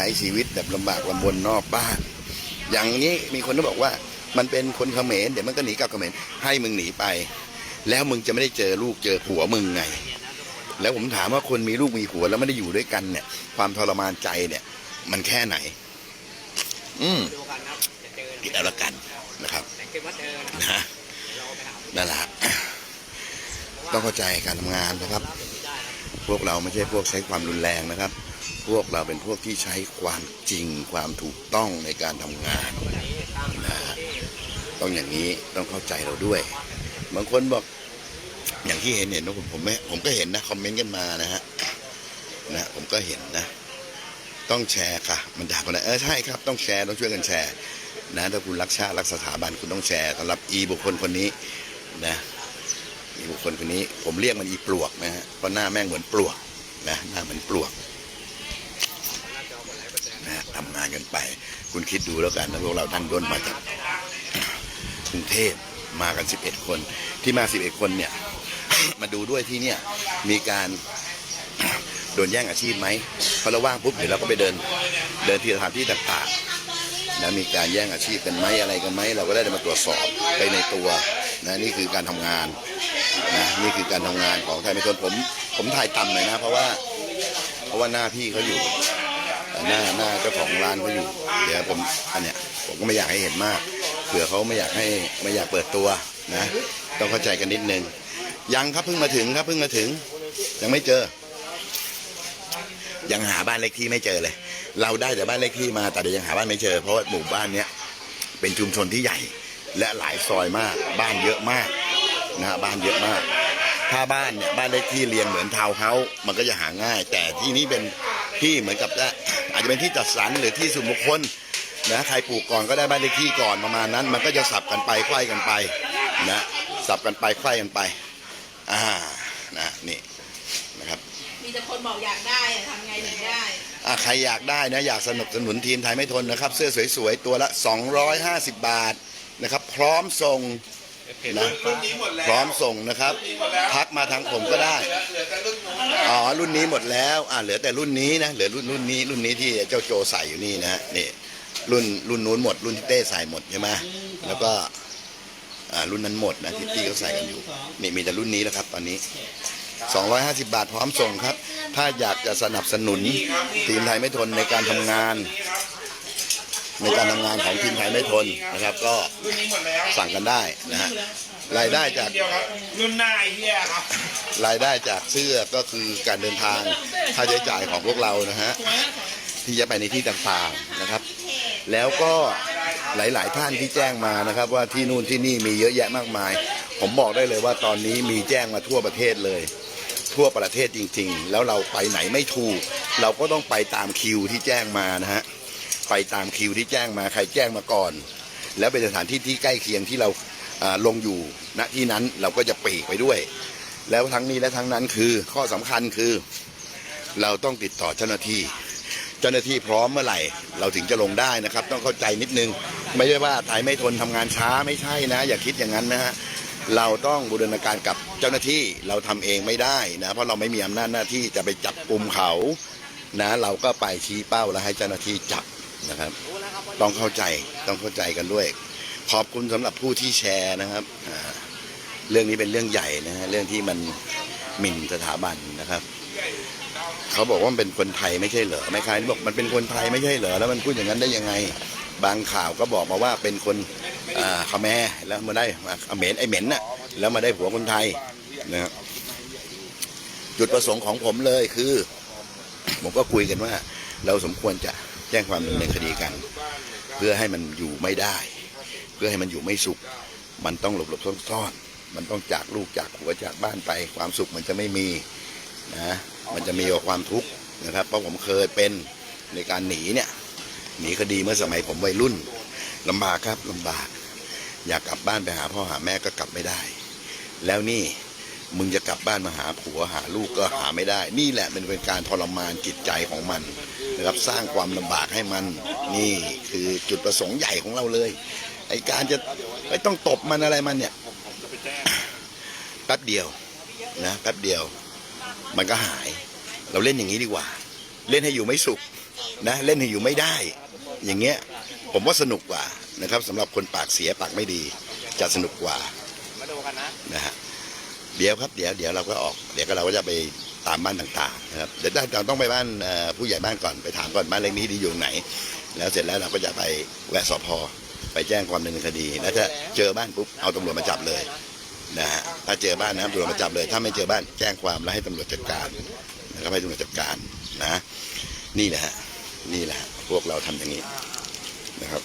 ช้ชีวิตแบบลำบากลำบนนอกบ้าน อย่างนี้มีคนที่บอกว่ามันเป็นคนเขมรเดี๋ยวมันก็หนีกลับเขมรให้มึงหนีไป แล้วมึงจะไม่ได้เจอลูกเจอผัวมึงไง แล้วผมถามว่าคนมีลูกมีผัวแล้วไม่ได้อยู่ด้วยกันเนี่ย ความทรมานใจเนี่ย มันแค่ไหน อืมติดเอาละกันนะครับนะฮะนั่นแหละต้องเข้าใจการทำงานนะครับ พวกเราไม่ใช่พวกใช้ความรุนแรงนะครับ วกเราเป็นพวกที่ใช้ความจริงความถูกต้องในการทำงานนะต้องอย่างนี้ต้องเข้าใจเราด้วย บางคนบอกอย่างที่เห็นเห็นนะผมผมไม่ผมก็เห็นนะคอมเมนต์กันมานะฮะนะผมก็เห็นนะ ต้องแชร์ค่ะ มันด่าคนไหนเออใช่ครับ ต้องแชร์ต้องช่วยกันแชร์นะถ้าคุณรักชาติรักสถาบันคุณต้องแชร์สำหรับอีบุคคลคนนี้นะอีบุคคลคนนี้ ผมเรียกมันอีปลวกนะฮะเพราะหน้าแม่งเหมือนปลวกนะหน้าเหมือนปลวก หน้าจอกดไลค์กดแชร์ นะฮะทำงานกันไป คุณคิดดูแล้วกันนะพวกเราท่านด้นมาจากกรุงเทพมากัน 11 คนที่มา 11 คนเนี่ย มาดูด้วยที่เนี่ยมีการโดนแย่งอาชีพไหมพอเราว่างปุ๊บเดี๋ยวเราก็ไปเดินเดินที่สถานที่ต่างๆนะมีการแย่งอาชีพกันไหมอะไรกันไหมเราก็ได้มาตรวจสอบไปในตัวนะนี่คือการทำงานนะนี่คือการทำงานของไทยไม่ทนผมผมถ่ายต่ำหน่อยนะ เพราะว่า เพราะว่าหน้าพี่เขาอยู่ หน้าหน้าเจ้าของร้านเขาอยู่ เดี๋ยวผมอันเนี้ยผมก็ไม่อยากให้เห็นมากเผื่อเขาไม่อยากให้ไม่อยากเปิดตัวนะ ต้องเข้าใจกันนิดนึงยังครับเพิ่งมาถึงครับเพิ่งมาถึง ยังไม่เจอ ยังหาบ้านเลขที่ไม่เจอเลย เราได้แต่บ้านเลขที่มาแต่เดี๋ยวยังหาบ้านไม่เจอ เพราะว่าหมู่บ้านเนี้ยเป็นชุมชนที่ใหญ่ และหลายซอยมาก บ้านเยอะมากนะฮะบ้านเยอะมาก ถ้าบ้านเนี่ยบ้านเลขที่เรียงเหมือนทาวเฮามันก็จะหาง่าย แต่ที่นี้เป็นที่เหมือนกับว่า อาจจะเป็นที่จัดสรรหรือที่ส่วนบุคคลนะใครปลูกก่อนก็ได้บ้านเลขที่ก่อนประมาณนั้น มันก็จะสับกันไปไขว้กันไปนะสับกันไปไขว้กันไปอ่านะนี่นะครับมีแต่คนบอกอยากได้อะทำไงถึงได้อะใครอยากได้นะอยากสนับสนุนทีมไทยไม่ทนนะครับ เสื้อสวยๆตัวละ 250 บาทนะครับ พร้อมส่ง นะพร้อมส่งนะครับ ทักมาทางผมก็ได้อ๋อ รุ่นนี้หมดแล้วอ่าเหลือแต่รุ่นนี้นะ เหลือรุ่นรุ่นนี้รุ่นนี้ที่เจ้าโจใส่อยู่นี่นะฮะนี่ รุ่นรุ่นนู้นหมด รุ่นที่เต้ใส่หมดใช่ไหมแล้วก็อ่ารุ่นนั้นหมดนะที่พี่เขาใส่กันอยู่ นี่มีแต่รุ่นนี้แล้วครับ ตอนนี้ 250 บาทพร้อมส่งครับ ถ้าอยากจะสนับสนุนทีมไทยไม่ทนในการทำงาน ในการทำงานของทีมไทยไม่ทนนะครับ ก็รุ่นนี้หมดแล้วสั่งกันได้นะฮะรายได้จากเดียวครับรุ่นหน้าไอ้เหี้ยครับรายได้จากเสื้อก็คือการเดินทางค่าใช้จ่ายของพวกเรานะฮะที่จะไปในที่ต่างๆนะครับ แล้วก็หลาย ๆ ท่านที่แจ้งมานะครับ ว่าที่นู่นที่นี่มีเยอะแยะมากมาย ผมบอกได้เลยว่าตอนนี้มีแจ้งมาทั่วประเทศเลย ทั่วประเทศจริง ๆ แล้วเราไปไหนไม่ถูก เราก็ต้องไปตามคิวที่แจ้งมานะฮะ ไปตามคิวที่แจ้งมาใครแจ้งมาก่อน แล้วเป็นสถานที่ที่ใกล้เคียงที่เราลงอยู่ณที่นั้นเราก็จะปีกไปด้วย แล้วทั้งนี้และทั้งนั้นคือข้อสำคัญคือ เราต้องติดต่อเจ้าหน้าที่ เจ้าหน้าที่พร้อมเมื่อไหร่ เราถึงจะลงได้นะครับ ต้องเข้าใจนิดนึง ไม่ใช่ว่าไทยไม่ทนทำงานช้าไม่ใช่นะ อย่าคิดอย่างนั้นนะฮะเราต้องบูรณาการกับเจ้าหน้าที่เราทำเองไม่ได้นะเพราะเราไม่มีอำนาจหน้าที่จะไปจับกลุ่มเขานะ เราก็ไปชี้เป้าแล้วให้เจ้าหน้าที่จับ นะครับ ต้องเข้าใจต้องเข้าใจกันด้วย ขอบคุณสำหรับผู้ที่แชร์นะครับเรื่องนี้เป็นเรื่องใหญ่นะฮะเรื่องที่มันหมิ่นสถาบันนะครับเขาบอกว่ามันเป็นคนไทยไม่ใช่เหรอไม่ใครบอกมันเป็นคนไทยไม่ใช่เหรอแล้วมันพูดอย่างนั้นได้ยังไง บางข่าวก็บอกมาว่าเป็นคนอ่าแมร์แล้วมาได้มาเขมรไอเหม็นน่ะ แล้วมาได้ผัวคนไทยนะครับจุดประสงค์ของผมเลยคือ ผมก็คุยกันว่า เราสมควรจะ แจ้งความดำเนินคดีกัน เพื่อให้มันอยู่ไม่ได้ เพื่อให้มันอยู่ไม่สุข มันต้องหลบหลบๆซ่อนมันต้องจากลูกจากหัวจากบ้านไป ความสุขมันจะไม่มีนะมันจะมีกับความทุกข์นะครับ เพราะผมเคยเป็นในการหนีเนี่ยหนีคดีเมื่อสมัยผมวัยรุ่นลำบากครับลำบาก อยากกลับบ้านไปหาพ่อหาแม่ก็กลับไม่ได้ แล้วนี่มึงจะกลับบ้านมาหาผัวหาลูกก็หาไม่ได้ นี่แหละมันเป็นการทรมานจิตใจของมัน นะครับสร้างความลำบากให้มันนี่คือจุดประสงค์ใหญ่ของเราเลยไอการจะไม่ต้องตบมันอะไรมันเนี่ยแป๊บเดียวนะแป๊บเดียว มันก็หาย เราเล่นอย่างนี้ดีกว่า เล่นให้อยู่ไม่สุขนะเล่นให้อยู่ไม่ได้ อย่างเงี้ยผมว่าสนุกกว่านะครับสำหรับคนปากเสียปากไม่ดี จะสนุกกว่ามาดูกันนะนะฮะเดี๋ยวครับเดี๋ยวเดี๋ยวเราก็ออก เดี๋ยวก็เราก็จะไป ตามบ้านต่างๆนะครับเดี๋ยวเราต้องไปบ้านผู้ใหญ่บ้านก่อนไปถามก่อนบ้านเล็กนี้ที่อยู่ไหน แล้วเสร็จแล้วเราก็จะไปแวะสพไปแจ้งความดำเนินคดี แล้วถ้าเจอบ้านปุ๊บเอาตำรวจมาจับเลยนะฮะถ้าเจอบ้านนะครับตำรวจมาจับเลย ถ้าไม่เจอบ้านแจ้งความแล้วให้ตำรวจจัดการนะครับให้ตำรวจจัดการนะนี่แหละฮะนี่แหละฮะพวกเราทำอย่างนี้นะครับ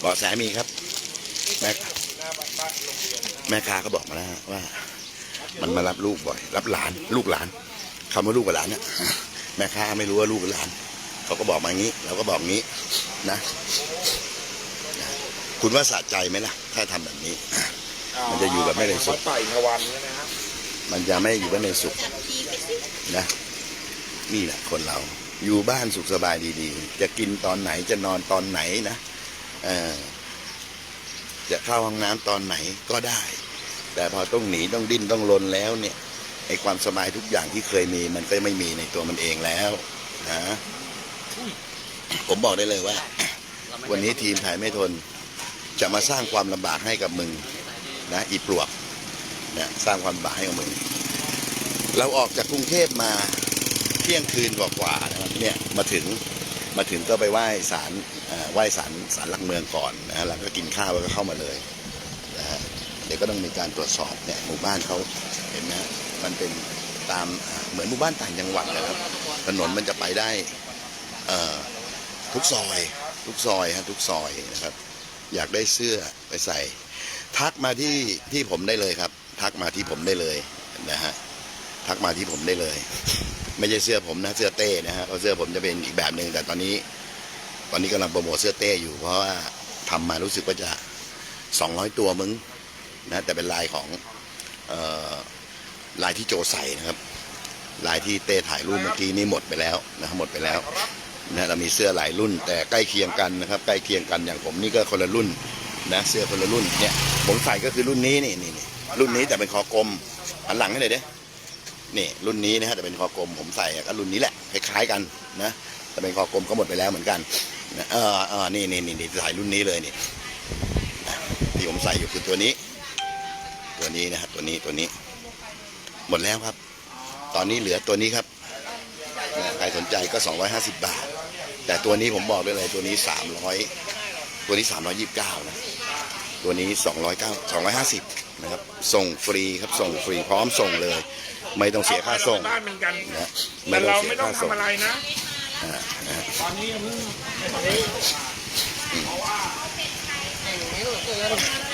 เบาะแสมีครับแม่แม่ค้าก็บอกมาแล้วว่า มันมารับลูกบ่อย รับหลานลูกหลานคำว่าลูกกับหลานเนี่ยแม่ค้าไม่รู้ว่าลูกกับหลาน เขาก็บอกมางี้เราก็บอกงี้นะ คุณว่าสะใจไหมล่ะ ถ้าทำแบบนี้ มันจะอยู่แบบไม่ได้สุขต่อยทวันเนี่ยนะครับมันจะไม่อยู่แบบในสุขนะนี่แหละคนเรา อยู่บ้านสุขสบายดีๆ จะกินตอนไหนจะนอนตอนไหนนะเออจะเข้าห้องน้ำตอนไหนก็ได้ แต่พอต้องหนีต้องดิ้นต้องรนแล้วเนี่ยไอความสบายทุกอย่างที่เคยมีมันก็ไม่มีในตัวมันเองแล้วนะผมบอกได้เลยว่า วันนี้ทีมไทยไม่ทน จะมาสร้างความลำบากให้กับมึงนะอีปลวกนะสร้างความลำบากให้กับมึง เราออกจากกรุงเทพมาเที่ยงคืนกว่าๆนะครับเนี่ยมาถึงมาถึงก็ไปไหว้ศาลไหว้ศาลศาลหลักเมืองก่อนนะฮะแล้วก็กินข้าวแล้วก็เข้ามาเลย ก็ต้องมีการตรวจสอบเนี่ยหมู่บ้านเขาเห็นไหมฮะมันเป็นตามเหมือนหมู่บ้านต่างจังหวัดนะครับ ถนนมันจะไปได้ทุกซอยทุกซอยฮะทุกซอยนะครับ อยากได้เสื้อไปใส่ ทักมาที่ที่ผมได้เลยครับ ทักมาที่ผมได้เลยนะฮะทักมาที่ผมได้เลย ไม่ใช่เสื้อผมนะเสื้อเต้นะฮะเพราะเสื้อผมจะเป็นอีกแบบหนึ่งแต่ตอนนี้ ตอนนี้กำลังโปรโมทเสื้อเต้อยู่เพราะว่าทำมารู้สึกว่าจะสองร้อยตัวมึง นะแต่เป็นลายของเอ่อลายที่โจใส่นะครับ ลายที่เต้ถ่ายรูปเมื่อกี้นี้หมดไปแล้วนะครับหมดไปแล้วนะเรามีเสื้อหลายรุ่น แต่ใกล้เคียงกันนะครับ ใกล้เคียงกันอย่างผมนี่ก็คนละรุ่นนะเสื้อคนละรุ่นเนี่ยผมใส่ก็คือรุ่นนี้นี่นี่นี่รุ่นนี้แต่เป็นคอกลมหันหลังให้เลยเด้นี่รุ่นนี้นะฮะแต่เป็นคอกลมผมใส่ก็รุ่นนี้แหละคล้ายๆกันนะแต่เป็นคอกลมก็หมดไปแล้วเหมือนกันนะเออเออนี่นี่นี่นี่ใส่รุ่นนี้เลยนี่นะที่ผมใส่อยู่คือตัวนี้ตัว นี้นะครับ ตัวนี้ตัวนี้ หมดแล้วครับ ตอนนี้เหลือตัวนี้ครับนะใครสนใจก็ 250 บาท แต่ตัวนี้ผมบอกได้เลยตัวนี้ 300 ตัวนี้ 329 นะ ตัวนี้ 209 250 นะครับ ส่งฟรีครับ ส่งฟรีพร้อมส่งเลย ไม่ต้องเสียค่าส่งบ้านเหมือนกันนะแต่ไม่ต้อเรางเสีไม่ยต้องค่าส่งทำอะไรนะอ่านะฮะตอนนี้ยังเพิ่ง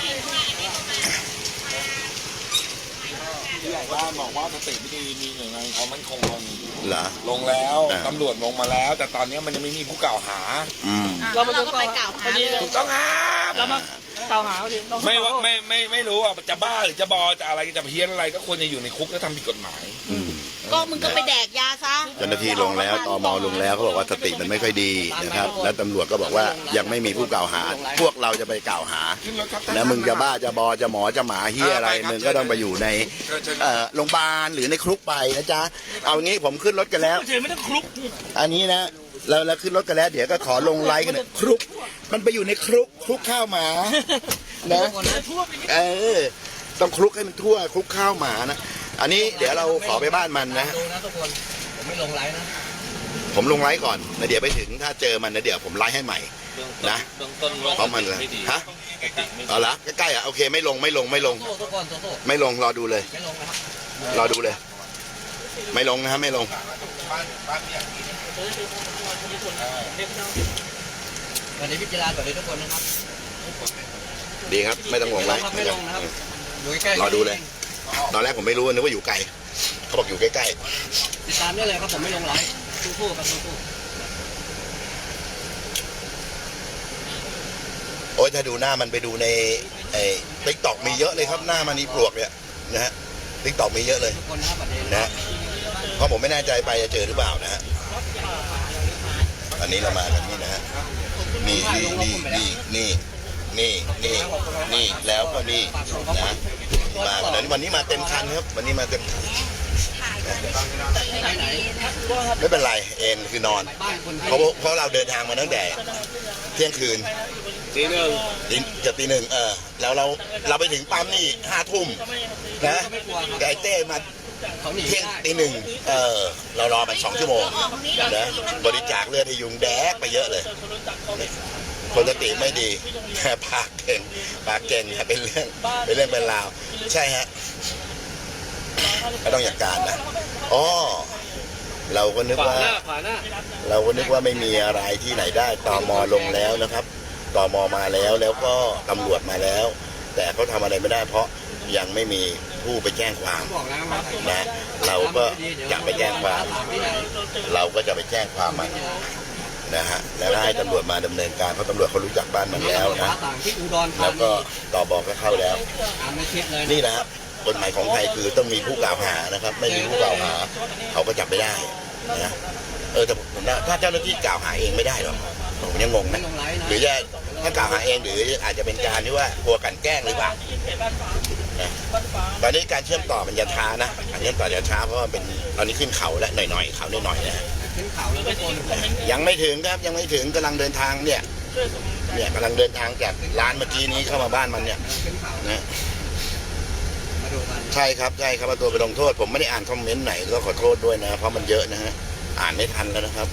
ผู้ใหญ่บ้านบอกว่าสติไม่ดีมีหน่วยงานความมั่นคงลงเหรอ ลงแล้วอ่า ตำรวจลงมาแล้ว แต่ตอนนี้มันยังไม่มีผู้กล่าวหาอืม เราก็ไปกล่าวหาเลยถูกต้องครับเรามากล่าวหาเขาดิเราไม่ว่าไม่ไม่ไม่รู้อะจะบ้าหรือจะบอจะอะไรจะเพี้ยนอะไรก็ควรจะอยู่ในคุกแล้วทำผิดกฎหมาย อืม ก็มึงก็ไปแดกยาซะเจ้าหน้าที่ลงแล้วตมลงแล้วเขาบอกว่าสติมันไม่ค่อยดีนะครับ แล้วตำรวจก็บอกว่ายังไม่มีผู้กล่าวหา พวกเราจะไปกล่าวหา แล้วมึงจะบ้าจะบอจะหมอจะหมาเฮียอะไรมึงก็ต้องไปอยู่ในเอ่อโรงพยาบาลหรือในคุกไปนะจ๊ะเอางี้ผมขึ้นรถกันแล้ว เฉยไม่ต้องคลุกอันนี้นะเราเราขึ้นรถกันแล้วเดี๋ยวก็ขอลงไลค์กันครุก มันไปอยู่ในครุกครุกข้าวหมานะเออ ต้องคลุกให้มันทั่วคลุกข้าวหมานะ อันนี้เดี๋ยวเราขอไปบ้านมันนะ ดูนะทุกคน ผมไม่ลงไลน์นะผมลงไลค์ก่อนแล้วเดี๋ยวไปถึงถ้าเจอมันนะเดี๋ยวผมไลค์ให้ใหม่นะ เบื้องต้นว่าเพราะมันเลยฮะเอาละใกล้ๆอะโอเคไม่ลงไม่ลงไม่ลงโทษทุกคนโทษโทษไม่ลงรอดูเลยไม่ลงนะครับรอดูเลย ไม่ลงนะฮะไม่ลง วันนี้พิจารณาก่อนเลยทุกคนนะครับ ดีครับ ไม่ต้องลงไลค์ไม่ลงนะครับอยู่ใกล้ๆรอดูเลย ตอนแรกผมไม่รู้นึกว่าอยู่ไกล เขาบอกอยู่ใกล้ติดตามได้เลยครับผมไม่ลงไลน์สู้ๆครับสู้ๆโอ้ยถ้าดูหน้ามันไปดูในไอ้ติ๊กตอกมีเยอะเลยครับหน้ามันนี่ปลวกเนี่ยนะฮะติ๊กตอกมีเยอะเลยๆทุกคนนะครับบัดนี้นะฮะเพราะผมไม่แน่ใจไปจะเจอหรือเปล่านะฮะอันนี้เรามากันนี่นะฮะนี่นี่นี่นี่นี่ นี่นี่นี่แล้วก็นี่นะมาวันนี้วันนี้มาเต็มคันครับ วันนี้มาเต็มคันไปไหนไม่เป็นไรเอ็นคือนอนบ้านคนที่เพราะเพราะเราเดินทางมาตั้งแต่เที่ยงคืนทีหนึ่งตีจะตีหนึ่งเออแล้วเราเราไปถึงปั๊มนี่ห้าทุ่มนะไม่กลัวครับแต่ไอ้เต้มาเขาหนีเที่ยงได้ตีหนึ่งเออเรารอมันสองชั่วโมงนะบริจาคเลือดให้ยุงแดกไปเยอะเลย คนสติไม่ดีแต่ปากเก่งปากเก่งค่ะเป็นเรื่องเป็นเรื่องเป็นราว ใช่ฮะก็ต้องจัดการนะอ๋อเราก็นึกขวาว่าหน้าขวาหน้าเราก็นึกว่าไม่มีอะไรที่ไหนได้ตอมอลงแล้วนะครับตอมอมาแล้วแล้วก็ตำรวจมาแล้ว แต่เขาทำอะไรไม่ได้ เพราะยังไม่มีผู้ไปแจ้งความบอกแล้วว่านะ เราก็จะไปแจ้งความที่ไหนเราก็จะไปแจ้งความมัน นะฮะแล้วให้ตำรวจมาดำเนินการเพราะตำรวจเขารู้จักบ้านมันแล้วนะต่างที่อุดรธาแล้วนีก็ตอบอก็เข้าแล้ว ตามไม่คิดเลยนี่นะฮะกฎหมายของไทยคือต้องมีผู้กล่าวหานะครับ ไม่มีผู้กล่าวหา เขาก็จับไม่ได้นะเออแต่ผมว่าถ้าเจ้าหน้าที่กล่าวหาเองไม่ได้หรอกผมยังงงไม่นะลงไลน์นะหรือจะถ้ากล่าวหาเองหรืออาจจะเป็นการที่ว่ากลัวกลันแกล้งหรือเปล่านะตอนนี้การเชื่อมต่อมันจะช้านะการเชื่อมต่อจะช้าเพราะว่ามันเป็นตอนนี้ขึ้นเขาแล้วหน่อยๆเขาหน่อยๆนะฮะ ขึ้นเขาแล้วก็คนยังไม่ถึงครับยังไม่ถึงกำลังเดินทางเนี่ยเนี่ยกำลังเดินทางจากร้านเมื่อกี้นี้เข้ามาบ้านมันเนี่ยขึ้นเขานะมาดูกันใช่ครับใช่ครับเอาตัวไปลงโทษ ผมไม่ได้อ่านคอมเมนต์ไหนก็ขอโทษด้วยนะ เพราะมันเยอะนะฮะอ่านไม่ทันแล้วนะครับ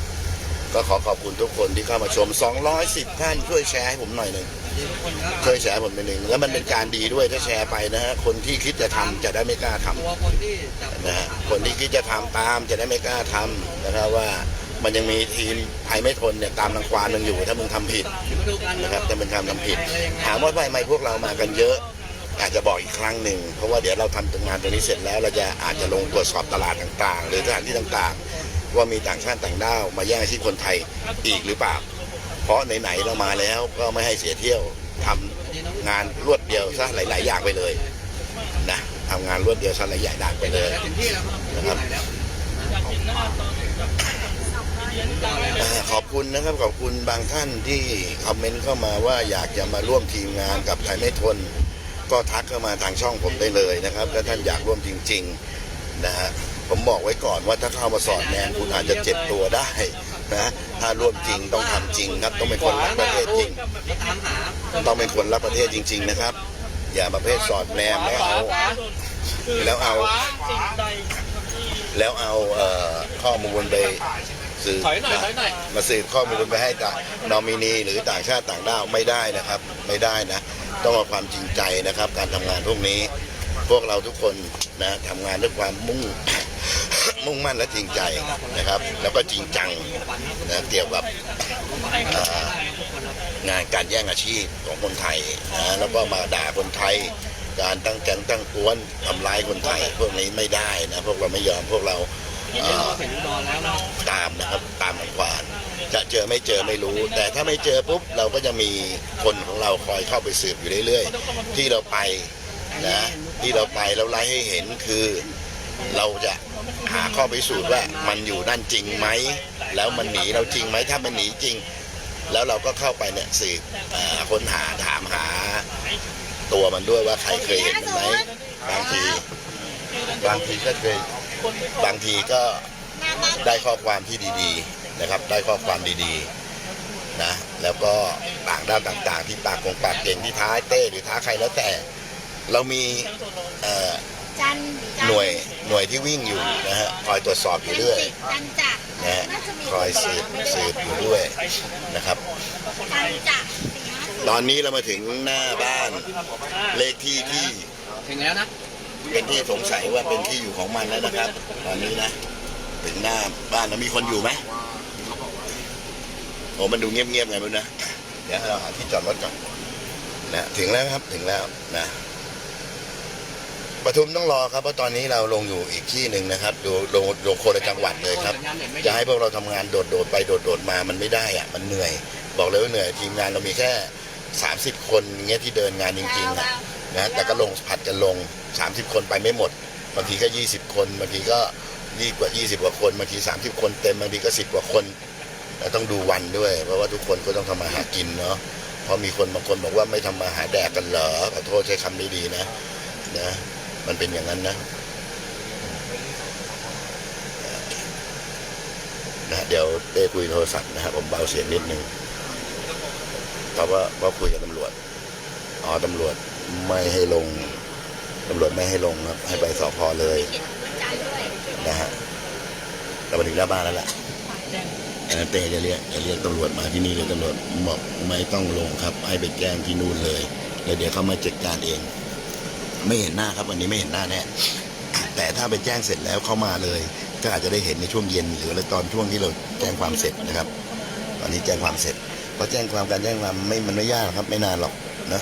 ก็ขอขอบคุณทุกคนที่เข้ามาชม 210 ท่านช่วยแชร์ให้ผมหน่อยหนึ่ง ดีทุกคยแชร์ผมไปหนึ่งแล้วมันเป็นการดีด้วยถ้าแชร์ไปนะฮะคนที่คิดจะทำจะได้ไม่กล้าทำนะฮะคนที่คิดจะทำตามจะได้ไม่กล้าทำนะครับว่ามันยังมีทีมไทยไม่ทนเนี่ยตามรังควานมึงอยู่ถ้ามึงทำผิดนะครับจะเป็นการทำผิด ถามว่าทำไมพวกเรามากันเยอะอาจจะบอกอีกครั้งหนึ่งเพราะว่าเดี๋ยวเราทำงานตรงนี้เสร็จแล้วเราจะอาจจะลงตรวจสอบตลาดต่างๆ หรือสถานที่ต่างๆ ว่ามีต่างชาติต่างด้าวมาแย่งอาชีพคนไทยอีกหรือเปล่า เพราะไหนๆเรามาแล้วก็ไม่ให้เสียเที่ยวทำงานรวดเดียวซะหลาย ๆ อย่างไปเลยนะทำงานรวดเดียวซะหลายๆอย่างไปเลยถึงที่แล้วครับขอบคุณนะครับขอบคุณบางท่านที่คอมเมนต์เข้ามาว่าอยากจะมาร่วมทีมงานกับไทยไม่ทน ก็ทักเข้ามาทางช่องผมได้เลยนะครับถ้าท่านอยากร่วมจริง ๆ นะฮะผมบอกไว้ก่อนว่าถ้าเข้ามาสอดแนมคุณอาจจะเจ็บตัวได้ นะถ้าร่วมจริงต้องทำจริงครับ ต้องเป็นคนรักประเทศจริง ต้องเป็นคนรักประเทศจริง ๆ นะครับ อย่าประเภทสอดแนมแล้วเอาแล้วเอา แล้วเอาข้อมูลไปสืบมาสืบข้อมูลไปให้ต่างนอมินีหรือต่างชาติต่างด้าวไม่ได้นะครับ ไม่ได้นะ ต้องเอาความจริงใจนะครับ การทำงานพวกนี้ พวกเราทุกคนนะทำงานด้วยความมุ่ง มุ่งมั่นและจริงใจนะครับ แล้วก็จริงจังนะเกี่ยวกับงานการแย่งอาชีพของคนไทยนะแล้วก็มาด่าคนไทย การตั้งแก๊งตั้งกวนทำร้ายคนไทย พวกนี้ไม่ได้นะพวกเราไม่ยอมพวกเราตามนะครับตามรังควานจะเจอไม่เจอไม่รู้ แต่ถ้าไม่เจอปุ๊บเราก็จะมีคนของเราคอยเข้าไปสืบอยู่เรื่อยๆ ที่เราไปนะที่เราไปแล้วไล่ให้เห็นคือเราจะ หาข้อพิสูจน์ว่ามันอยู่นั่นจริงไหม แล้วมันหนีเราจริงไหมถ้ามันหนีจริง แล้วเราก็เข้าไปเนี่ยสืบค้นหาถามหา ตัวมันด้วยว่าใครเคยเห็นไหมบางทีบางทีก็เคยบางทีก็ได้ข้อความที่ดีๆนะครับ ได้ข้อความดีๆนะแล้วก็ต่างด้าวต่าง ๆ ที่ปากคงปากเก่งที่ท้าเต้หรือท้าใครแล้วแต่ เรามีเอ่อ จันหน่วยหน่วยที่วิ่งอยู่นะฮะคอยตรวจสอบอยู่เรื่อยจันจักรนะฮะคอยสืบสืบอยู่ด้วยนะครับ จันจักรตอนนี้เรามาถึงหน้าบ้านเลขที่ที่ถึงแล้วนะเป็นที่สงสัยว่าเป็นที่อยู่ของมันแล้วนะครับ ตอนนี้นะถึงหน้าบ้านแล้วมีคนอยู่ไหมโอ้มันดูเงียบๆไงไม่รู้นะเดี๋ยวเราหาที่จอดรถก่อนนะถึงแล้วครับถึงแล้วนะ ปทุมต้องรอครับเพราะตอนนี้เราลงอยู่อีกที่หนึ่งนะครับดูลงลงคนละจังหวัดเลยครับ จะให้พวกเราทำงานโดดๆไปโดดๆมามันไม่ได้อะมันเหนื่อย บอกเลยว่าเหนื่อยทีมงานเรามีแค่ 30 คนอย่างเงี้ยที่เดินงานจริงๆนะนะแต่ก็ลงผัดกันลง 30 คนไปไม่หมดบางทีก็20 คนบางทีก็ยี่กว่า 20 กว่าคนบางที 30 คนเต็มบางทีก็ 10 กว่าคนแล้วต้องดูวันด้วย เพราะว่าทุกคนก็ต้องทำมาหากินเนาะเพราะมีคนบางคนบอกว่าไม่ทำมาหาแดกกันเหรอขอโทษใช้คำนี้ดีนะนะ มันเป็นอย่างนั้นนะนะเดี๋ยวเต้คุยโทรศัพท์นะครับผมเบาเสียงนิดนึงเพราะว่าว่าคุยกับตำรวจอ๋อตำรวจไม่ให้ลงตำรวจไม่ให้ลงครับ ให้ไปสพเลยนะฮะเรามาถึงหน้าบ้านแล้วล่ะอันนั้นเต้จะเรียกจะเรียกตำรวจมาที่นี่เลยตำรวจบอกไม่ต้องลงครับ ให้ไปแจ้งที่นู่นเลย แล้วเดี๋ยวเขามาจัดการเอง ไม่เห็นหน้าครับวันนี้ไม่เห็นหน้าแน่แต่ถ้าไปแจ้งเสร็จแล้วเข้ามาเลย ก็อาจจะได้เห็นในช่วงเย็น หรือตอนช่วงที่เราแจ้งความเสร็จนะครับ ตอนนี้แจ้งความเสร็จเพราะแจ้งความการแจ้งความไม่มันไม่ยากครับ ไม่นานหรอกนะ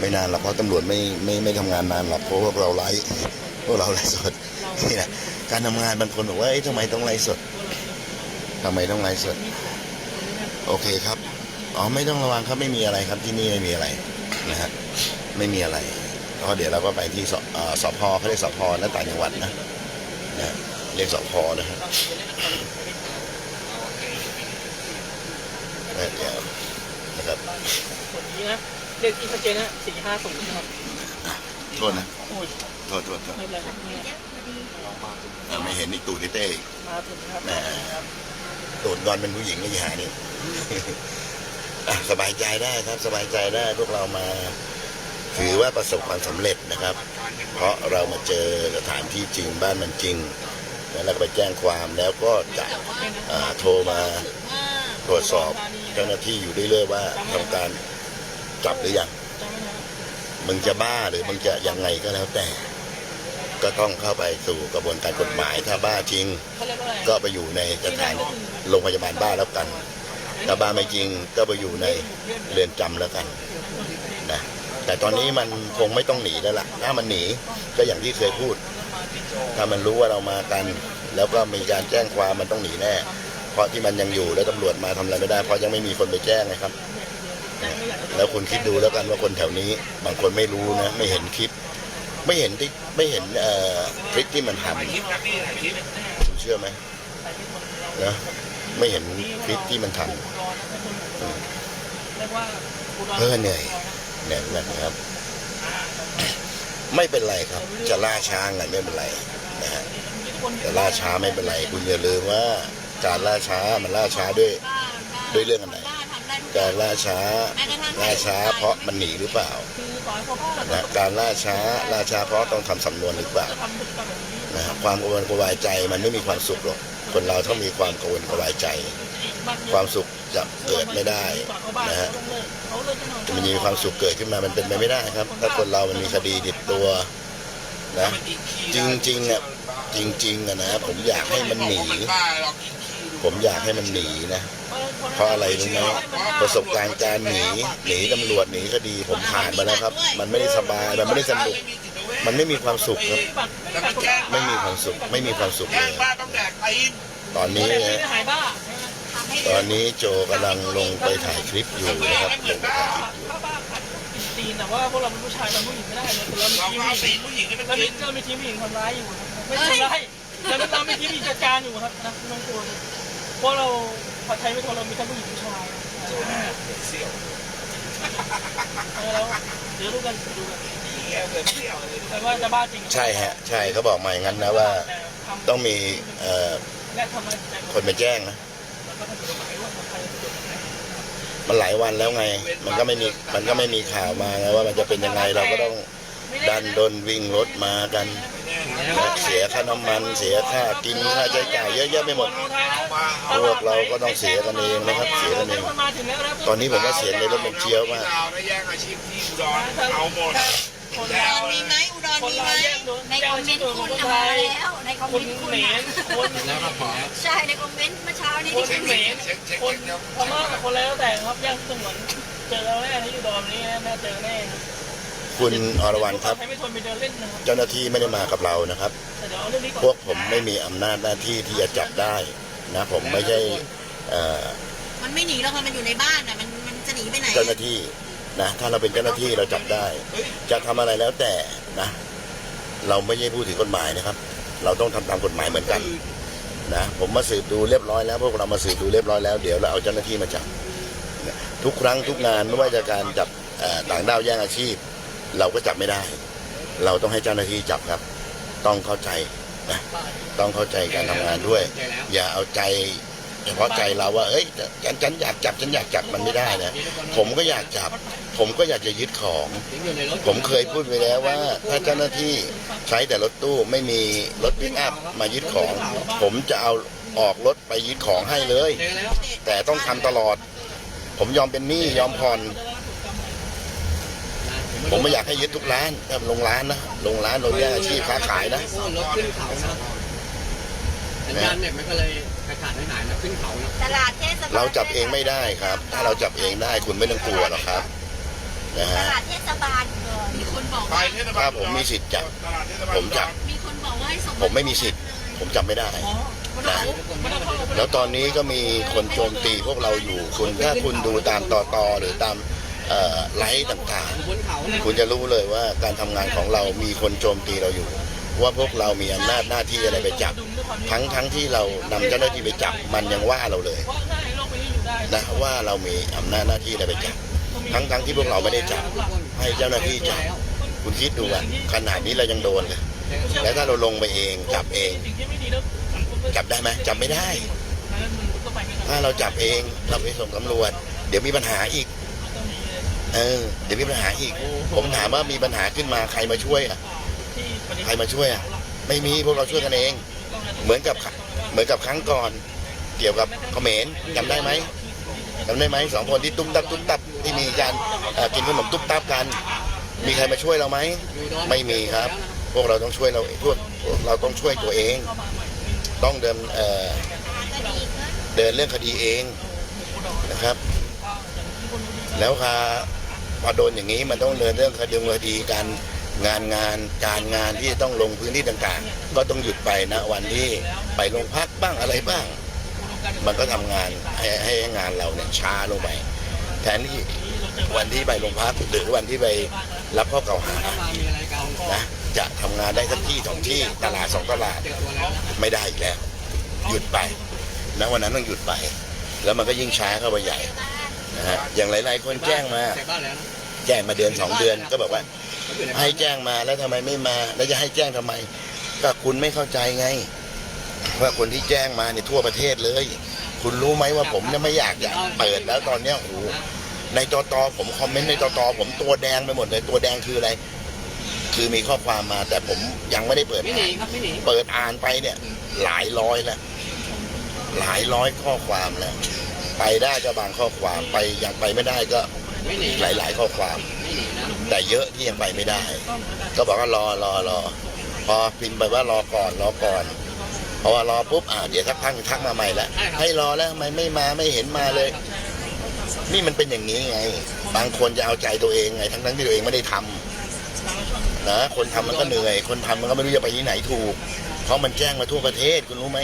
ไม่นานหรอกเพราะตำรวจไม่ไม่ไม่ทำงานนานหรอกเพราะพวกเราไลฟ์พวกเราไลฟ์สดนี่แหละการทำงานบางคนบอกว่าเอ๊ะทำไมต้องไลฟ์สดทำไมต้องไลฟ์สด โอเคครับอ๋อไม่ต้องระวังครับไม่มีอะไรครับที่นี่ไม่มีอะไรนะฮะไม่มีอะไร ก็เดี๋ยวเราก็ไปที่สเอ่อสพเขาเรียกสพนะต่างจังหวัดนะนะเรียกสพนะครับนะเดี๋ยวนะครับคนนี้นะเลขที่ชัดเจนนะสี่ห้าศูนย์นะครับโทษนะโอ้ยโทษโทษโทษไม่เป็นไรครับเนี่ยเออไม่เห็นอีกตูดที่เต้อีกมาถึงนะครับแหมตูดดอนเป็นผู้หญิงไม่ใช่หานี่อะสบายใจได้ครับ สบายใจได้พวกเรามา ถือว่าประสบความสำเร็จนะครับ เพราะเรามาเจอสถานที่จริงบ้านมันจริง แล้วเราไปแจ้งความแล้วก็จะโทรมาตรวจสอบเจ้าหน้าที่อยู่เรื่อยๆว่าทำการจับหรือยังมึงจะบ้าหรือมึงจะยังไงก็แล้วแต่ ก็ต้องเข้าไปสู่กระบวนการกฎหมายถ้าบ้าจริง ก็ไปอยู่ในสถานโรงพยาบาลบ้าแล้วกัน ถ้าบ้าไม่จริงก็ไปอยู่ในเรือนจำแล้วกัน แต่ตอนนี้มันคงไม่ต้องหนีแล้วล่ะ ถ้ามันหนีก็อย่างที่เคยพูด ถ้ามันรู้ว่าเรามากัน แล้วก็มีการแจ้งความมันต้องหนีแน่ เพราะที่มันยังอยู่แล้วตำรวจมาทำอะไรไม่ได้ เพราะยังไม่มีคนไปแจ้งนะครับ แล้วคุณคิดดูแล้วกันว่าคนแถวนี้ บางคนไม่รู้นะ ไม่เห็นคลิป ไม่เห็นที่ไม่เห็นเอ่อคลิปที่มันทำคุณเชื่อไหมนะไม่เห็นคลิปที่มันทำเรียกว่าอุดรเพื่อเหนื่อย เนื่ยนกันครับ ไม่เป็นไรครับ จะล่าช้าไงไม่เป็นไรนะฮะจะล่าช้าไม่เป็นไร คุณอย่าลืมว่าการล่าช้ามันล่าช้าด้วยด้วยเรื่องอะไรการล่าช้าล่าช้า เพราะมันหนีหรือเปล่านะการล่าช้าล่าช้าเพราะต้องทำสำนวนหรือเปล่านะความกังวลกวายใจมันไม่มีความสุขหรอกคนเราต้องมีความกังวลกวายใจ ความสุข จะเกิดไม่ได้นะฮะเขาเลยจะมันมีความสุขเกิดขึ้นมามันเป็นไปไม่ได้ครับ ถ้าคนเรามันมีคดีติดตัวนะจริงๆอะจริงๆอะนะผมอยากให้มันหนี ผมอยากให้มันหนีนะเพราะอะไรรู้ไหมประสบการณ์การหนีหนีตำรวจหนีคดีผมผ่านมาแล้วครับ มันไม่ได้สบายมันไม่ได้สนุกมันไม่มีความสุขครับไม่มีความสุขไม่มีความสุขเลยตอนตอนนี้ไม่นะได้หาย ตอนนี้โจกำลังลงไปถ่ายคลิปอยู่นะครับลงไปถ่ายคลิปอยู่ถ้าบ้าขัดกินตีนแต่ว่าพวกเราเป็นผู้ชายเราผู้หญิงไม่ได้เลยเรามีเราทีมเอาผู้หตีญินงผู้หญิงนี่เป็นเรามีตีนเรามีทีมผู้หญิงทำร้ายอยู่ไม่ทำร้ายเราเรามีทีมผู้หญิงจัดการอยู่ครับนะไม่ต้องกลัวเพราะเราผัดไทยไม่ทนเรามีทั้งผู้หญิงผู้ชายแล้วเดี๋ยวดูกันดูกันแต่ว่าจะบ้าจริงใช่ฮะใช่เขาบอกมาอย่างนั้นนะว่าต้องมีเอ่อและทำไมคนไปแจ้งนะ มันหลายวันแล้วไง มันก็ไม่มีมันก็ไม่มีข่าวมาไงว่ามันจะเป็นยังไงเราก็ต้องดันดนวิ่งรถมากัน เสียค่าน้ำมัน เสียค่ากินค่าใช้จ่ายเยอะแยะไปหมดพวกเราก็ต้องเสียกันเองนะครับเสียกันเองตอนนี้ผมว่าเสียในรถมันเชียวมากเอาหมด คนอุดรมีไหมอุดรมีไหมในคอมเมนต์คุณน่ะมาแล้วในคอมคเมนนต์คุณเหม็น่ะนคนแล้วครับผมใช่ในคอมเมนต์เมื่อเช้านี้คนที่เหม็นคนพม่ากับคนแล้วแต่ครับย่างสมวนเจอเราแน่ที่อยู่ดอมนี้แม่เจอแน่คุณอรวรรณครับใครไม่ทนไปเดินเล่นนะครับ เจ้าหน้าที่ไม่ได้มากับเรานะครับแต่เดี๋ยวเอาเรื่องนี้ก่อนพวกผมไม่มีอำนาจหน้าที่ที่จะจับได้นะผมไม่ใช่เอ่อมันไม่หนีแล้วค่ะมันอยู่ในบ้านอะมันมันจะหนีไปไหนเจ้าหน้าที่ นะถ้าเราเป็นเจ้าหน้าที่เราจับได้ จะทำอะไรแล้วแต่นะ เราไม่ใช่ผู้ถือกฎหมายนะครับ เราต้องทำตามกฎหมายเหมือนกันนะผมมาสืบดูเรียบร้อยแล้วพวกเรามาสืบดูเรียบร้อยแล้วเดี๋ยวเราเอาเจ้าหน้าที่มาจับทุกครั้งทุกงานไม่ว่าจะการจับต่างด้าวแย่งอาชีพ เราก็จับไม่ได้ เราต้องให้เจ้าหน้าที่จับครับ ต้องเข้าใจนะต้องเข้าใจการทำงานด้วย อย่าเอาใจ เฉพาะใจเราว่าเอ้ยฉันฉันอยากจับฉันอยากจับมันไม่ได้นะผมก็อยากจับ ผมก็อยากจะยึดของ ผมเคยพูดไปแล้วว่า ถ้าเจ้าหน้าที่ใช้แต่รถตู้ไม่มีรถปิกอัพมายึดของ ผมจะเอาออกรถไปยึดของให้เลย แต่ต้องทำตลอด ผมยอมเป็นหนี้ยอมผ่อนผมไม่อยากให้ยึดทุกร้านลงร้านนะลงร้านลงแยกอาชีพค้าขายนะรถขึ้นเขานะสัญญาณเน็ตมันก็เลย ขาดหายนะขึ้นเขานะตลาดเทศบาลเราจับเองไม่ได้ครับ ถ้าเราจับเองได้คุณไม่ต้องกลัวหรอกครับนะตฮะลาดเทศบาลก่อนมีคนบอกไปว่าเทศบาลถ้าผมมีสิทธิ์จับ ตลาดเทศบาลผมจับ มีคนบอกว่าให้ส่งผมไม่มีสิทธิ์ ผมจับไม่ได้อ๋อมันต้องมันต้องเข้าแล้วตอนนี้ก็มีคนโจมตีพวกเราอยู่ คุณถ้าคุณดูตามต่อตอหรือตามเอ่อไลฟ์ต่างบนเขาเนี่ยๆคุณจะรู้เลยว่าการทำงานของเรามีคนโจมตีเราอยู่ ว่าพวกเรามีอำนาจหน้าที่อะไรไปจับ ทั้งทั้งที่เรานำเจ้าหน้าที่ไปจับมันยังว่าเราเลยนะว่าเรามีอำนาจหน้าที่อะไรไปจับ ทั้งทั้งที่พวกเราไม่ได้จับ ให้เจ้าหน้าที่จับคุณคิดดูว่าขนาดนี้เรายังโดนเลยแล้วถ้าเราลงไปเองจับเอง จับได้ไหมจับไม่ได้มันก็ไปไม่ได้ ถ้าเราจับเองเราไปส่งตำรวจ เดี๋ยวมีปัญหาอีกเออเดี๋ยวมีปัญหาอีก ผมถามว่ามีปัญหาขึ้นมาใครมาช่วยอะ ใครมาช่วยอะไม่มีพวกเราช่วยกันเอง เหมือนกับเหมือนกับครั้งก่อน เกี่ยวกับเขมรจำได้ไหมจำได้ไหมสองคนที่ตุ้มตับตุ้มตับที่มีการกินขนมตุ้มตับกัน มีใครมาช่วยเราไหมไม่มีครับ พวกเราต้องช่วยเราพวกเราต้องช่วยตัวเอง ต้องเดินเดินเรื่องคดีเองนะครับ แล้วค่ะพอโดนอย่างนี้มันต้องเดินเรื่องคดีคดีการ งานงานการงานที่ต้องลงพื้นที่ต่างๆ ก็ต้องหยุดไปนะวันที่ไปโรงพักบ้างอะไรบ้าง มันก็ทำงานให้ให้งานเราเนี่ยช้าลงไปแทนที่วันที่ไปโรงพักหรือวันที่ไปรับข้อกล่าวหานะจะทำงานได้สักที่สองที่ตลาดสองตลาดไม่ได้อีกแล้ว หยุดไปนะวันนั้นต้องหยุดไป แล้วมันก็ยิ่งช้าเข้าไปใหญ่นะฮะอย่างหลาย ๆ คนแจ้งมาแจ้งมาเดือนสองเดือนก็บอกว่า ให้แจ้งมาแล้วทำไมไม่มา แล้วจะให้แจ้งทำไม ก็คุณไม่เข้าใจไง ว่าคนที่แจ้งมาเนี่ยทั่วประเทศเลย คุณรู้ไหมว่าผมเนี่ยไม่อยากจะเปิดแล้วตอนเนี้ยโอ้โหในตอตอผมคอมเมนต์ในตอตอผมตัวแดงไปหมดเลยตัวแดงคืออะไร คือมีข้อความมา แต่ผมยังไม่ได้เปิดไม่หนีอ่านครับไม่หนีเปิดอ่านไปเนี่ย หลายร้อยแล้วหลายร้อยข้อความแล้ว ไปได้ก็บางข้อความไปยังไปไม่ได้ก็ไม่หนีอีกหลาย ๆ ข้อความไม่หนีนะ แต่เยอะที่ยังไปไม่ได้ ก็บอกว่ารอรอรอพอพิมพ์ไปว่ารอก่อนรอก่อนพอว่ารอปุ๊บอ่าเดี๋ยวสักพักทักมาใหม่แล้วให้รอแล้วทำไมไม่มาไม่เห็นมาเลย นี่มันเป็นอย่างนี้ไง บางคนจะเอาใจตัวเองไง ทั้งทั้งที่ตัวเองไม่ได้ทำนะคนทำมันก็เหนื่อย คนทำมันก็ไม่รู้จะไปที่ไหนถูก เพราะมันแจ้งมาทั่วประเทศคุณรู้ไหม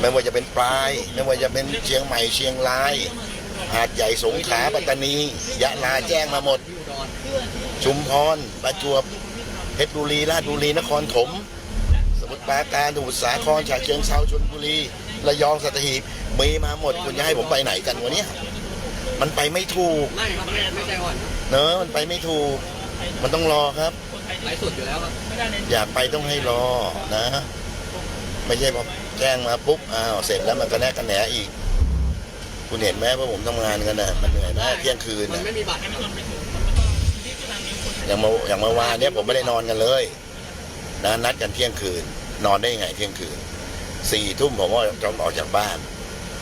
ไม่ว่าจะเป็นปลาย ไม่ว่าจะเป็นเชียงใหม่เชียงราย หาดใหญ่สงขลาปัตตานียะลาแจ้งมาหมดที่อุดรชุมพรประจวบเพชรบุรีราชบุรีนครถม สมุทรปราการสมุทรสาครฉะเชิงเทราชลบุรีระยองสัตหีบมีมาหมดคุณจะให้ผมไปไหนกันวะเนี่ยมันไปไม่ถูกไม่ครับไม่ไม่ใจอ่อนเนอะมันไปไม่ถูก มันต้องรอครับไหลสุดอยู่แล้วครับไม่ได้ในอยากไปต้องให้รอนะ ไม่ใช่พอแจ้งมาปุ๊บอ้าวเสร็จแล้วมันก็แนกกันแหนอีก คุณเห็นไหมว่าผมทำงานกันนะมันเหนื่อยมากเที่ยงคืนมันนะไม่มีบัตรนะครับอย่างเมื่ออย่างเมื่อวานเนี้ยผมไม่ได้นอนกันเลยนะนัดกันเที่ยงคืน นอนได้ยังไงเที่ยงคืนสี่ทุ่มผมก็ต้องออกจากบ้าน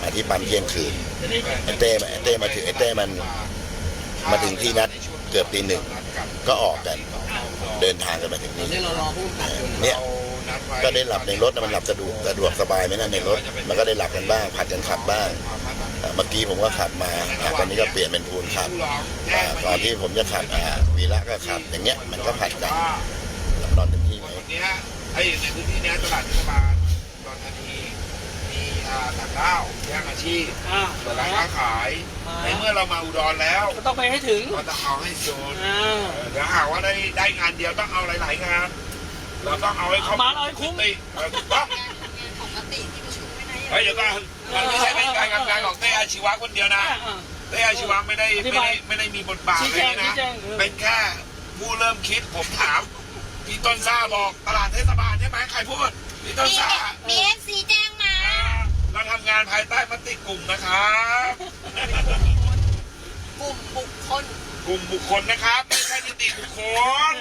มาที่ปั๊มเที่ยงคืนไอ้เต้ไอ้เต้มาถึงไอ้เต้มัน มาถึงที่นัดเกือบตีหนึ่งก็ออกกัน เดินทางกันมาถึงตอนนี่นี้เรารอผู้กำกับอยู่นะเนี่ย ก็ได้หลับในรถนะมันหลับสะดวกสะดวกสบายไหมนะในรถ มันก็ได้หลับกันบ้างผัดกันขับบ้างอ่า เมื่อกี้ผมก็ขับมาอ่าตอนนี้ก็เปลี่ยนเป็นพูนขับอ่าก่อนที่ผมจะขับอ่าวีระก็ขับ อย่างเงี้ยมันก็ผัดกันหลับนอนเต็มที่ไหมวันเนี้ยไอ้ในพื้นที่เนี้ยตลาดเทศบาลตอนนาทีมีอ่าต่างด้าวแย่งอาชีพอ่าเปิดร้านค้าขายในเมื่อเรามาอุดรแล้ว ก็ต้องไปให้ถึงเราต้องเอาให้สุดอ่าเดี๋ยวหากว่าได้ได้งานเดียวต้องเอาหลาย ๆ งาน เราต้องเอาให้ครบมาเอาให้คุ้มติเออถูกต้องเฮ้ยเดี๋ยวก่อน มันไม่ใช่เป็นการทำงานของเต้อาชีวะคนเดียวนะอ่าเต้อาชีวะไม่ได้อธิไม่บาได้ยไม่ได้มีบทบาทชี้เลแจยงนะชี้แจงเออเป็นแค่ผู้เริ่มคิดผมถามพี่ต้นซ่าบอกตลาดเทศบาลใช่ไหมใครพูดพี่ต้นมีซ่ามีเอฟซีแจ้งมาอ่าเราทำงานภายใต้มติกลุ่มนะครับกลุ่มบุคคลกลุ่มบุคคลนะครับไม่ใช่นิติบุคคล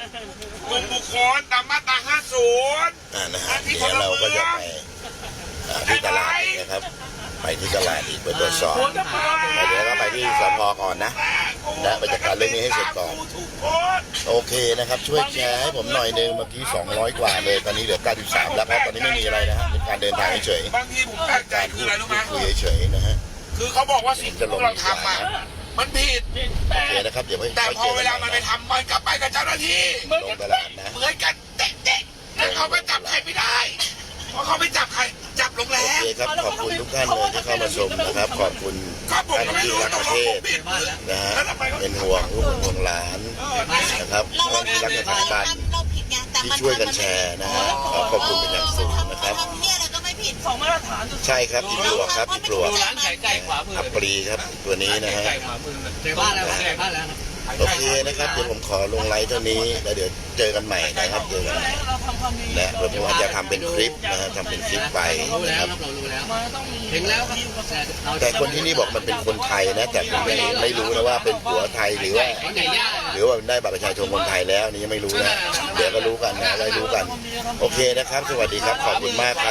กลุ่มบุคคลตามมาตรา50อ่านะฮะเดี๋ยวเราก็จะไปอ่าที่ตลาดอีกนะครับ ไปที่ตลาดอีกไปตรวจสอบหัวกระป๋าแล้วเดี๋ยวก็ไปที่สพก่อนนะและไปจัดการเรื่องนี้ให้เสร็จก่อนถูกโพสต์โอเคนะครับ ช่วยแชร์ให้ผมหน่อยนึงเมื่อกี้ 200 กว่าเลย ตอนนี้เหลือ 93 แล้วครับตอนนี้ไม่มีอะไรนะฮะเป็นการเดินทางเฉยบางทีผมแปลกใจการคืพูอดอะไรรู้ไหมคุยเฉยๆนะฮะคือเขาบอกว่าสิ่งที่พวกเราทำอะมันผิดผิดโอแต่เคนะครับเดี๋ยวไว้แต่ค่อยพเจออเวกันลาใหมัม่นไปนะทำมันก็ไปกับเจ้าหน้าที่ลงตลาดนะเหมือนกัน คครับขอบคุณทุกท่านเลยที่เข้ามาชมนะครับ ขอบคุณก็ผมท่านก็ไม่ที่รู้รักนะประว่าเทผมศผิดนะฮะเป็นห่วงลูกห่วงหลานนะครับเราเราที่ทำรักสถาบันเราผิดไงแต่ที่มันช่วยกันแชร์นะฮะขอขอบคุณเป็นอย่างสูงนะครับทำเนี่ยอะไรก็ไม่ผิดสองมาตรฐานใช่ครับอีปลวกครับอีปลวกดูร้านขายไก่ขวามืออัปรีครับตัวนี้นะฮะไก่ขวามือเจอบ้านแล้วเจอบ้านแล้วครับ โอเคนะครับ เดี๋ยวผมขอลงไลฟ์เท่านี้แล้วเดี๋ยวเจอกันใหม่นะครับเจอกันใหม่เราทำความดีและเดี๋ยวผมอาจจะทำเป็นคลิปนะฮะทำเป็นคลิปไปนะครับเรารู้แล้วมันต้องมีเห็นแล้วครับแต่เราแต่คนที่นี่บอกมันเป็นคนไทยนะ แต่ผมยังไม่รู้นะว่าเป็นผัวไทยหรือว่าเขาไหนย่า หรือว่าได้บัตรประชาชนคนไทยแล้วนี่ยังไม่รู้นะ เดี๋ยวก็รู้กันนะได้รู้กัน โอเคนะครับ สวัสดีครับขอบคุณมากครับ